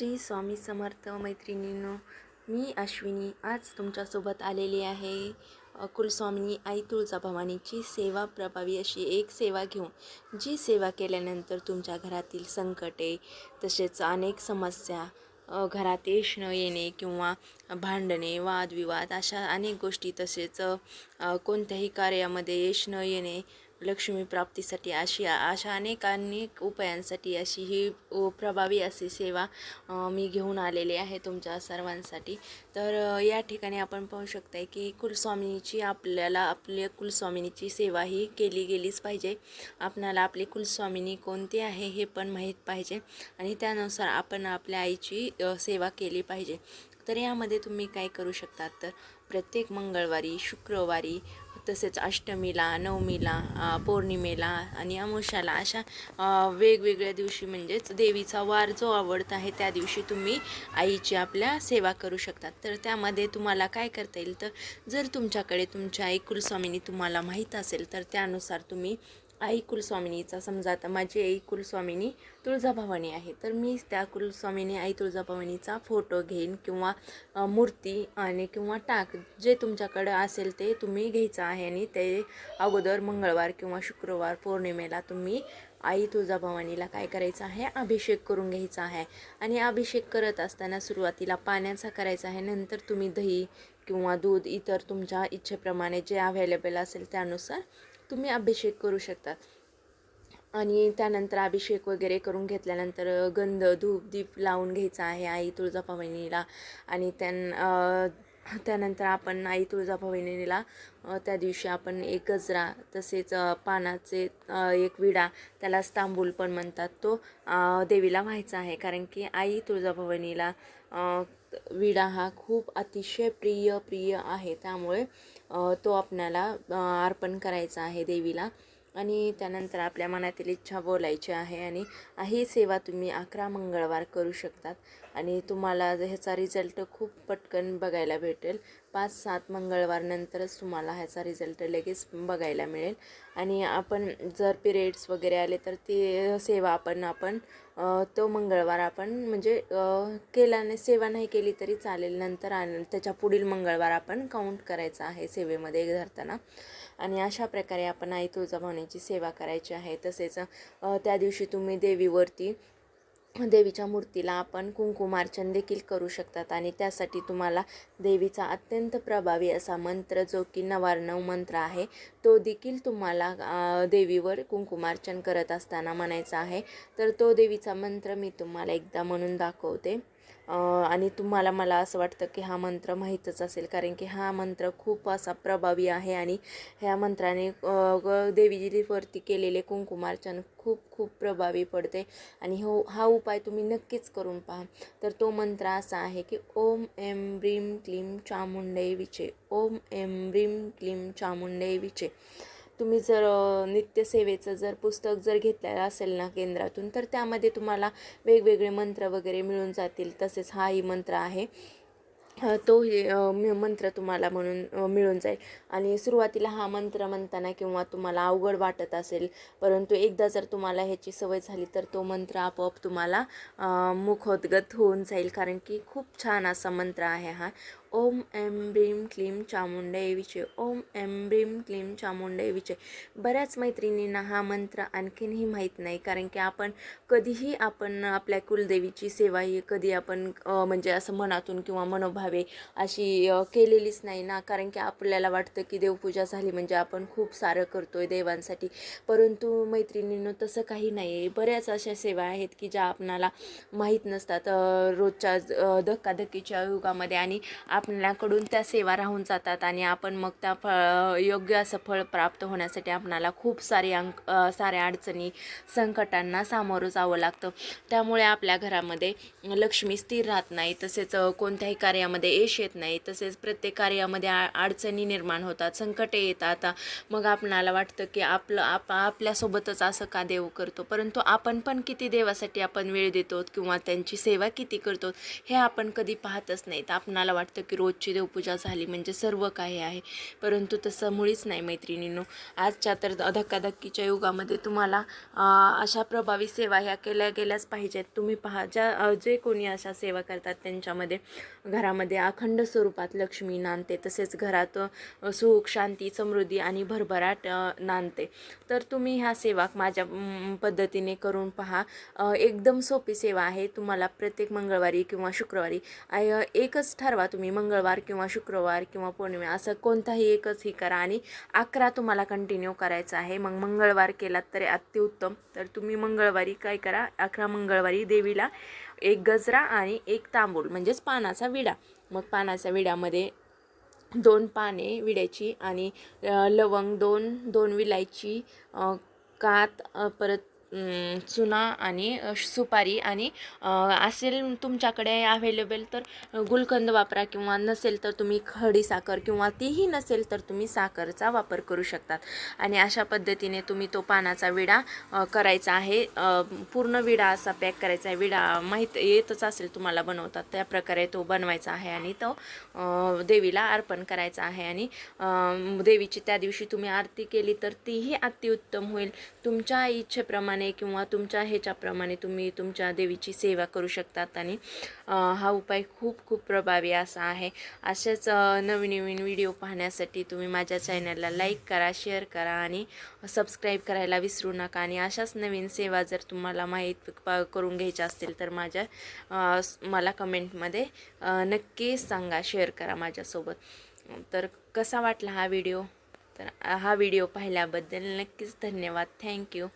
श्री स्वामी समर्थ मैत्रिणींनो मी अश्विनी आज तुमच्यासोबत आलेली आहे. कुलस्वामिनी आई तुळजाभवानीची सेवा प्रभावी अशी एक सेवा घेऊन जी सेवा केल्यानंतर तुमच्या घरातील संकटे तसेच अनेक समस्या घरात यश न येणे किंवा भांडणे वादविवाद अशा अनेक गोष्टी तसेच कोणत्याही कार्यामध्ये यश न येणे लक्ष्मी प्राप्तीसाठी अशी अशा अनेक अनेक उपायांसाठी अशी ही प्रभावी अशी सेवा मी घेऊन आलेली आहे तुमच्या सर्वांसाठी. तर या ठिकाणी आपण पाहू शकताय की कुलस्वामिनीची आपल्याला आपल्या कुलस्वामिनीची सेवा ही केली गेलीच पाहिजे. आपणाला आपली कुलस्वामिनी कोणती आहे हे पण माहीत पाहिजे आणि त्यानुसार आपण आपल्या आईची सेवा केली पाहिजे. तर यामध्ये तुम्ही काय करू शकतात? तर प्रत्येक मंगळवारी शुक्रवारी तसेच अष्टमीला नवमीला पौर्णिमेला आणि अमावस्याला अशा वेगवेगळ्या दिवशी म्हणजेच देवीचा वार जो आवडता आहे त्या दिवशी तुम्ही आईची आपल्या सेवा करू शकतात. तर त्यामध्ये तुम्हाला काय करता येईल? तर जर तुमच्याकडे तुमच्या आई कुलस्वामीनी तुम्हाला माहीत असेल तर त्यानुसार तुम्ही आई कुलस्वामिनीचा समजा आता माझी आई कुलस्वामिनी तुळजाभवानी आहे तर मी त्या कुलस्वामिनी आई तुळजाभवानीचा फोटो घेईन किंवा मूर्ती आणि किंवा टाक जे तुमच्याकडं असेल ते तुम्ही घ्यायचं आहे आणि ते अगोदर मंगळवार किंवा शुक्रवार पौर्णिमेला तुम्ही आई तुळजाभवानीला काय करायचं आहे अभिषेक करून घ्यायचा आहे आणि अभिषेक करत असताना सुरुवातीला पाण्याचा करायचा आहे नंतर तुम्ही दही किंवा दूध इतर तुमच्या इच्छेप्रमाणे जे अवेलेबल असेल त्यानुसार तुम्ही अभिषेक करू शकतात आणि त्यानंतर अभिषेक वगैरे करून घेतल्यानंतर गंध धूप दीप लावून घ्यायचा आहे आई तुळजाभवानीला. आणि त्यां त्यानंतर आपण आई तुळजाभवानीला त्या दिवशी आपण एक गजरा तसेच पानाचे एक विडा त्याला तांबूल पण म्हणतात तो देवीला व्हायचा आहे. कारण की आई तुळजाभवानीला विडा हा खूप अतिशय प्रिय प्रिय आहे. त्यामुळे तो आपणाला अर्पण करायचा आहे देवीला. आणि त्यानंतर आपल्या मनातील इच्छा बोलायची आहे आणि ही सेवा तुम्ही अकरा मंगळवार करू शकतात. आणि तुम्हाला ह्याचा रिझल्ट खूप पटकन बघायला भेटेल. पाच सात मंगळवारनंतरच तुम्हाला ह्याचा रिझल्ट लगेच बघायला मिळेल. आणि आपण जर पिरियड्स वगैरे आले तर ती सेवा आपण आपण तो मंगळवार आपण म्हणजे केल्याने सेवा नाही केली तरी चालेल. नंतर आणि त्याच्या पुढील मंगळवार आपण काउंट करायचा आहे सेवेमध्ये धरताना आणि अशा प्रकारे आपण आई तुळजाभवानीची सेवा करायची आहे. तसेच त्या दिवशी तुम्ही देवीवरती देवीच्या मूर्तीला आपण कुंकुमार्चन देखील करू शकतात आणि त्यासाठी तुम्हाला देवीचा अत्यंत प्रभावी असा मंत्र जो की नवार्णव मंत्र आहे तो देखील तुम्हाला देवीवर कुंकुमार्चन करत असताना म्हणायचा आहे. तर तो देवीचा मंत्र मी तुम्हाला एकदा म्हणून दाखवते. आणि तुम्हाला मला असं वाटतं की हा मंत्र माहीतच असेल कारण की हा मंत्र खूप असा प्रभावी आहे आणि ह्या मंत्राने देवीजीवरती ग- केलेले कुंकुमार्चन खूप खूप प्रभावी पडते. आणि हो हा उपाय तुम्ही नक्कीच करून पहा. तर तो मंत्र असा आहे की ओम एम ब्रीम क्लीम चामुंडे विचे ओम एम ब्रीम क्लीम चामुंडे विचे. तुम्ही जर नित्यसेवेचं जर पुस्तक जर घेतलेलं असेल ना केंद्रातून तर त्यामध्ये तुम्हाला वेगवेगळे मंत्र वगैरे मिळून जातील. तसेच हाही मंत्र आहे. तो हे मंत्र तुम्हाला म्हणून मिळून जाईल. आणि सुरुवातीला हा मंत्र म्हणताना किंवा तुम्हाला अवघड वाटत असेल परंतु एकदा जर तुम्हाला ह्याची सवय झाली तर तो मंत्र आपोआप तुम्हाला मुखोद्गत होऊन जाईल. कारण की खूप छान असा मंत्र आहे हा. ओम एम ब्रीम क्लीम चामुंडे विचे ओम एम ब्रीम क्लीम चामुंडे विचे. बऱ्याच मैत्रिणींना हा मंत्र आणखीनही माहीत नाही कारण की आपण कधीही आपण आपल्या कुलदेवीची सेवा ही कधी आपण म्हणजे असं मनातून किंवा मनोभावे अशी केलेलीच नाही ना. कारण की आपल्याला वाटतं की देवपूजा झाली म्हणजे आपण खूप सारं करतोय देवांसाठी. परंतु मैत्रिणींनो तसं काही नाही. आहे बऱ्याच अशा सेवा आहेत की ज्या आपणाला माहीत नसतात रोजच्या धक्काधक्कीच्या युगामध्ये. आणि आपल्याकडून त्या सेवा राहून जातात आणि आपण मग त्या फळ योग्य असं फळ प्राप्त होण्यासाठी आपणाला खूप सारे अंक साऱ्या अडचणी संकटांना सामोरं जावं लागतं. त्यामुळे आपल्या घरामध्ये लक्ष्मी स्थिर राहत नाही तसेच कोणत्याही कार्यामध्ये यश येत नाही तसेच प्रत्येक कार्यामध्ये आ अडचणी निर्माण होतात संकटे येतात. मग आपणाला वाटतं की आपलं आप आपल्यासोबतच असं का देव करतो? परंतु आपण पण किती देवासाठी आपण वेळ देतो किंवा त्यांची सेवा किती करतो हे आपण कधी पाहतच नाहीत. आपणाला वाटतं की रोजची देवपूजा झाली म्हणजे सर्व काही आहे. परंतु तसं मुळीच नाही मैत्रिणींनो. आजच्या तर धक्काधक्कीच्या युगामध्ये तुम्हाला अशा प्रभावी सेवा ह्या केल्या गेल्याच पाहिजेत. तुम्ही पहा ज्या जे कोणी अशा सेवा करतात त्यांच्यामध्ये घरामध्ये अखंड स्वरूपात लक्ष्मी नांदते तसेच घरात सुख शांती समृद्धी आणि भरभराट नांदते. तर तुम्ही ह्या सेवा माझ्या पद्धतीने करून पहा. एकदम सोपी सेवा आहे. तुम्हाला प्रत्येक मंगळवारी किंवा शुक्रवारी आय- एकच ठरवा तुम्ही. मंगळवार किंवा शुक्रवार किंवा पौर्णिमा असं कोणताही एकच ही करा आणि अकरा तुम्हाला कंटिन्यू करायचं आहे. मग मंगळवार केलात तरी अतिउत्तम. तर तुम्ही मंगळवारी काय करा? अकरा मंगळवारी देवीला एक गजरा आणि एक तांबूळ म्हणजेच पानाचा विडा. मग पानाच्या विड्यामध्ये दोन पाने विड्याची आणि लवंग दोन दोन विलायची कात परत चुना आणि सुपारी आणि असेल तुमच्याकडे अवेलेबल तर गुलकंद वापरा किंवा नसेल तर तुम्ही खडी साखर किंवा तीही नसेल तर तुम्ही साखरचा वापर करू शकतात. आणि अशा पद्धतीने तुम्ही तो पानाचा विडा करायचा आहे. पूर्ण विडा असा पॅक करायचा आहे. विडा माहीत येतच असेल तुम्हाला बनवतात त्या प्रकारे तो बनवायचा आहे आणि तो देवीला अर्पण करायचा आहे. आणि देवीची त्या दिवशी तुम्ही आरती केली तर तीही अतिउत्तम होईल. तुमच्या इच्छेप्रमाणे किंवा तुमच्या ह्याच्याप्रमाणे तुम्ही तुमच्या देवीची सेवा करू शकतात आणि हा उपाय खूप खूप प्रभावी असा आहे. असेच नवीन नवीन व्हिडिओ पाहण्यासाठी तुम्ही माझ्या चॅनलला लाईक करा शेअर करा आणि सबस्क्राईब करायला विसरू नका. आणि अशाच नवीन सेवा जर तुम्हाला माहीत प- करून घ्यायच्या असतील तर माझ्या मला कमेंटमध्ये नक्की सांगा शेअर करा माझ्यासोबत. तर कसा वाटला हा व्हिडिओ? तर हा व्हिडिओ पाहिल्याबद्दल नक्कीच धन्यवाद. थँक्यू.